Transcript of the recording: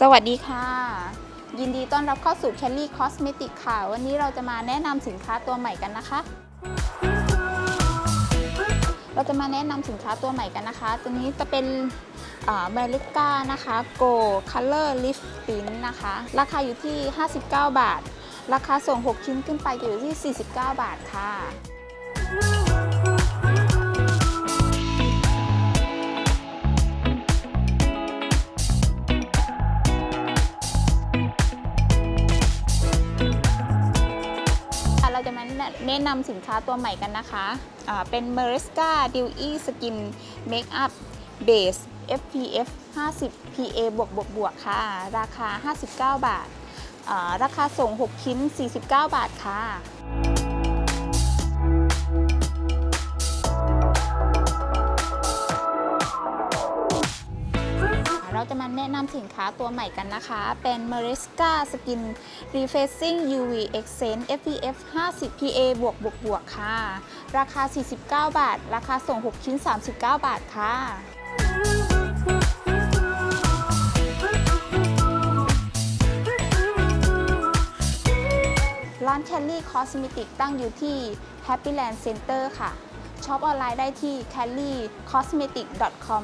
สวัสดีค่ะ ยินดีต้อนรับเข้าสู่ Kelly Cosmetic ค่ะ วันนี้เราจะมาแนะนำสินค้าตัวใหม่กันนะคะ เราจะมาแนะนำสินค้าตัวใหม่กันนะคะ ตัวนี้จะเป็นเมลิก้านะคะ Go Color Lift Tint นะคะ ราคาอยู่ที่ 59 บาท ราคาส่ง 6 ชิ้นขึ้นไปจะอยู่ที่ 49 บาทค่ะ เราจะมาแนะนำสินค้าตัวใหม่กันนะคะะเป็น m e r i s c a Dewy Skin Makeup Base FPF 50 PA บวกบวกบวกค่ะ ราคา 59 บาทอ่าราคาส่ง 6 ชิ้น 49 บาทค่ะ เราจะมาแนะนำสินค้าตัวใหม่กันนะคะ เป็น Mariska Skin Refreshing UV Accent SPF 50 PA บวกบวกบวกค่ะ ราคา 49 บาท ราคาส่ง 6 ชิ้น 39 บาทค่ะร้าน Kelly Cosmetic ตั้งอยู่ที่ Happyland Center ค่ะ ช็อปออนไลน์ได้ที่ kellycosmetic.com